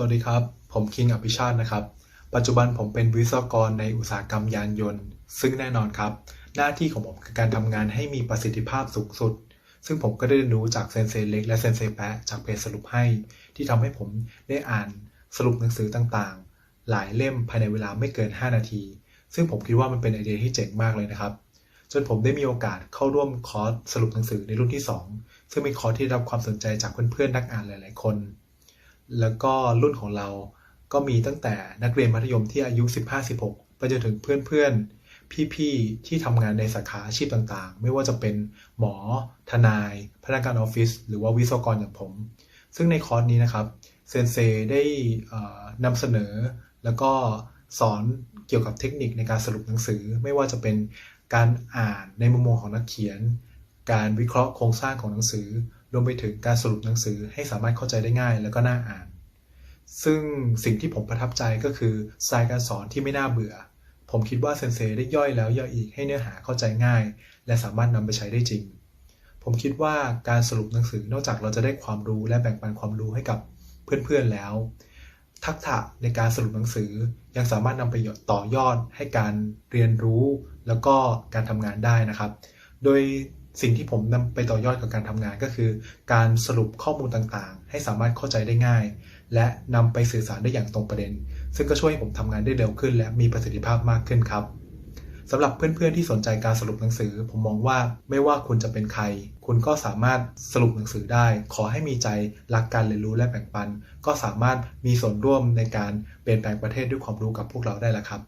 สวัสดีครับ ผมคิงอภิชาตินะครับ ปัจจุบันผมเป็นวิศวกรในอุตสาหกรรมยานยนต์ ซึ่งแน่นอนครับ หน้าที่ของผมคือการทำงานให้มีประสิทธิภาพสูงสุด ซึ่งผมก็ได้เรียนรู้จากเซนเซเล็กและเซนเซแปะจากเพจสรุปให้ ที่ทำให้ผมได้อ่านสรุปหนังสือต่างๆ หลายเล่มภายในเวลาไม่เกิน 5 นาที ซึ่งผมคิดว่ามันเป็นไอเดียที่เจ๋งมากเลยนะครับ จนผมได้มีโอกาสเข้าร่วมคอร์สสรุปหนังสือในรุ่นที่ 2 ซึ่งเป็นคอร์สที่ได้รับความสนใจจากเพื่อนๆนักอ่านหลาย ๆ คน แล้วก็รุ่นของเราก็มีตั้งแต่นักเรียนมัธยมที่อายุ 15-16 ไปจนถึงเพื่อนๆ พี่ๆ ที่ทำงานในสาขาอาชีพต่างๆ ไม่ว่าจะเป็นหมอ ทนาย พนักงานออฟฟิศ หรือว่าวิศวกรอย่างผม ซึ่งในคอร์สนี้นะครับ เซนเซได้นำเสนอ แล้วก็สอนเกี่ยวกับเทคนิคในการสรุปหนังสือ ไม่ว่าจะเป็นการอ่านในมุมมองของนักเขียน การวิเคราะห์โครงสร้างของหนังสือ รวมไปถึงการสรุปหนังสือให้สามารถเข้าใจได้ง่ายแล้วก็น่าอ่าน ซึ่งสิ่งที่ผมประทับใจก็คือสไตล์การสอนที่ไม่น่าเบื่อ ผมคิดว่าเซนเซได้ย่อยแล้วย่อยอีกให้เนื้อหาเข้าใจง่าย และสามารถนำไปใช้ได้จริง ผมคิดว่าการสรุปหนังสือนอกจากเราจะได้ความรู้และแบ่งปันความรู้ให้กับเพื่อนๆแล้ว ทักษะในการสรุปหนังสือยังสามารถนำไปต่อยอดให้การเรียนรู้ แล้วก็การทำงานได้นะครับ โดยสิ่งที่ผมนำไปต่อยอดกับการทำงานก็คือ การสรุปข้อมูลต่างๆ ให้สามารถเข้าใจได้ง่าย และนำไปสื่อสารได้อย่างตรงประเด็น ซึ่งก็ช่วยให้ผมทำงานได้เร็วขึ้น และมีประสิทธิภาพมากขึ้นครับสำหรับเพื่อนๆที่สนใจการสรุปหนังสือ ผมมองว่าไม่ว่าคุณจะเป็นใคร คุณก็สามารถสรุปหนังสือได้ ขอให้มีใจรักการเรียนรู้และแบ่งปัน ก็สามารถมีส่วนร่วมในการเปลี่ยนแปลงประเทศด้วยความรู้กับพวกเราได้แล้วครับ